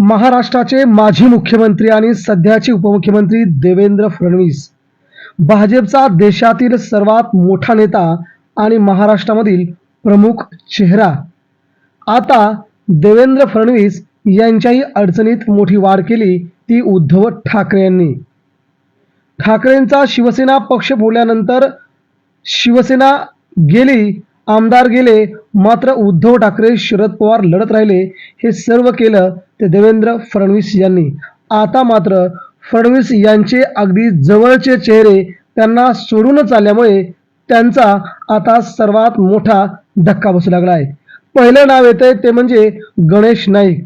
महाराष्ट्राचे माजी मुख्यमंत्री आणि सध्याचे उपमुख्यमंत्री देवेंद्र फडणवीस. भाजपचा देशातील सर्वात मोठा नेता आणि महाराष्ट्रामधील प्रमुख चेहरा. आता देवेंद्र फडणवीस यांच्याही अडचणीत मोठी वाढ केली ती उद्धव ठाकरे यांनी. ठाकरेंचा शिवसेना पक्ष फोडल्यानंतर शिवसेना गेली आमदार गेले मात्र उद्धव ठाकरे शरद पवार लढत राहिले हे सर्व केलं ते देवेंद्र फडणवीस यांनी. आता मात्र फडणवीस यांचे अगदी जवळचे चेहरे त्यांना सोडूनच आल्यामुळे त्यांचा आता सर्वात मोठा धक्का बसू लागला आहे. पहिलं नाव येतंय ते म्हणजे गणेश नाईक.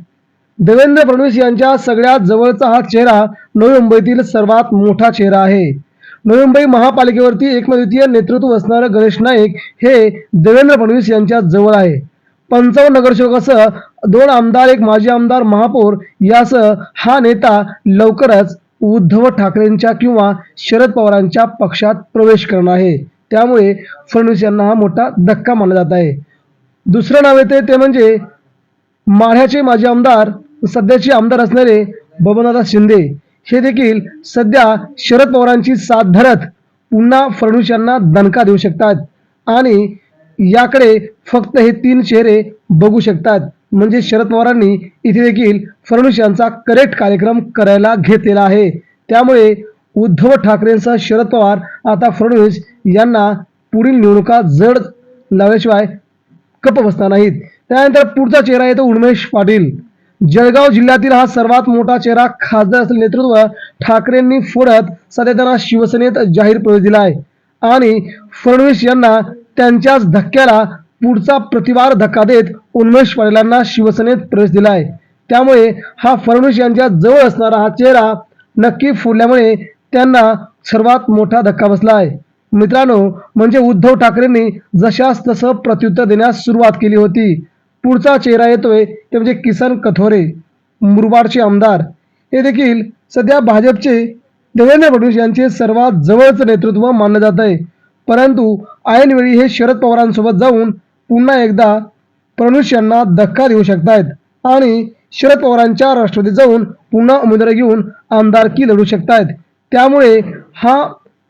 देवेंद्र फडणवीस यांच्या सगळ्यात जवळचा हा चेहरा नवी मुंबईतील सर्वात मोठा चेहरा आहे. नवी मुंबई महापालिकेवरती एकमेव नेतृत्व असणारं गणेश नाईक हे देवेंद्र फडणवीस यांच्या जवळ आहे. पंचावन्न नगरसेवकासह दोन आमदार एक माजी आमदार महापौर यासह हा नेता लवकरच उद्धव ठाकरेंच्या किंवा शरद पवारांच्या पक्षात प्रवेश करणार आहे. त्यामुळे फडणवीस यांना हा मोठा धक्का मानला जात आहे. दुसरं नाव येते ते म्हणजे माढ्याचे माजी आमदार सध्याचे आमदार असणारे बबनदादा शिंदे. हे देखील सध्या शरद पवारांची साथ धरत पुन्हा फडणवीस यांना दणका देऊ शकतात आणि याकडे फक्त हे तीन चेहरे बघू शकतात. म्हणजे शरद पवारांनी इथे देखील फडणवीस यांचा करेक्ट कार्यक्रम करायला घेतलेला आहे. त्यामुळे उद्धव ठाकरेंसह शरद पवार आता फडणवीस यांना पुढील निवडणुका जड लावल्याशिवाय कप बसणार नाहीत. त्यानंतर पुढचा चेहरा येतो उन्मेश पाटील. जळगाव जिल्ह्यातील हा सर्वात मोठा चेहरा खासदार असलेले नेतृत्व ठाकरेंनी फोडत सध्या त्यांना शिवसेनेत जाहीर प्रवेश दिला आहे आणि फडणवीस यांना त्यांच्याच धक्क्याला पुढचा प्रतिवार धक्का देत उन्मेष पाटीलांना शिवसेनेत प्रवेश दिला आहे त्यामुळे हा फडणवीस यांच्या जवळ असणारा हा चेहरा नक्की फोडल्यामुळे त्यांना सर्वात मोठा धक्का बसला आहे मित्रांनो म्हणजे उद्धव ठाकरेंनी जशास तसं प्रत्युत्तर देण्यास सुरुवात केली होती. पुढचा चेहरा येतोय ते म्हणजे किसन कथोरे मुरबाडचे आमदार. हे देखील सध्या भाजपचे देवेंद्र फडणवीस यांचे सर्वात जवळचं नेतृत्व मानलं जात आहे परंतु ऐनवेळी हे शरद पवारांसोबत जाऊन पुन्हा एकदा फडणवीस यांना धक्का देऊ शकतायत आणि शरद पवारांच्या राष्ट्रवादीत जाऊन पुन्हा उमेदवारी घेऊन आमदारकी लढू शकतायत. त्यामुळे हा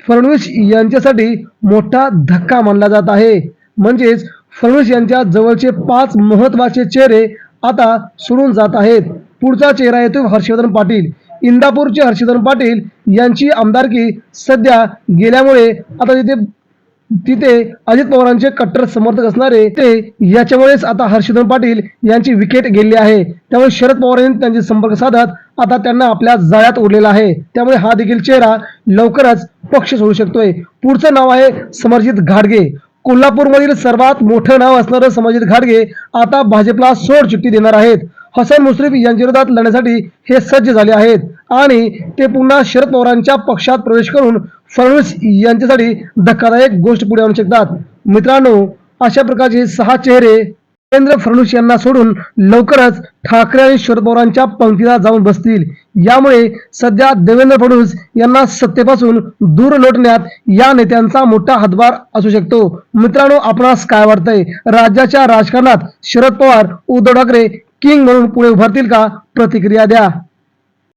फडणवीस यांच्यासाठी मोठा धक्का मानला जात आहे. म्हणजेच फडणवीस यांच्या जवळचे पाच महत्त्वाचे चेहरे आता सोडून जात आहेत. पुढचा चेहरा येतो हर्षवर्धन पाटील. इंदापूरचे हर्षवर्धन पाटील यांची आमदारकी सध्या गेल्यामुळे आता तिथे तिथे अजित पवारांचे कट्टर समर्थक असणारे ते याच्यामुळेच आता हर्षवर्धन पाटील यांची विकेट गेली आहे. त्यामुळे शरद पवार यांनी त्यांचे संपर्क साधत आता त्यांना आपल्या जाळ्यात ओढलेला आहे. त्यामुळे हा देखील चेहरा लवकरच पक्ष सोडू शकतोय. पुढचं नाव आहे समरजित घाडगे. कोल्हापूरमधील सर्वात मोठं नाव असणारं समरजित घाडगे आता भाजपला सोड चिठ्ठी देणार आहेत. हसन मुश्रीफ यांच्या विरोधात लढण्यासाठी हे सज्ज झाले आहेत. आणि ते पुन्हा शरद पवारांच्या पक्षात प्रवेश करून फडणवीस यांच्यासाठी धक्कादायक गोष्ट पुढे आणू शकतात. मित्रांनो अशा प्रकारचे सहा चेहरे देवेंद्र फडणवीस यांना सोडून लवकरच ठाकरे आणि शरद पवारांच्या पंक्तीला जाऊन बसतील. यामुळे सध्या देवेंद्र फडणवीस यांना सत्तेपासून दूर लोटण्यात या नेत्यांचा मोठा हातभार असू शकतो. मित्रांनो आपणास काय वाटतंय? राज्याच्या राजकारणात शरद पवार उद्धव ठाकरे किंग म्हणून पुढे उभारतील का? प्रतिक्रिया द्या.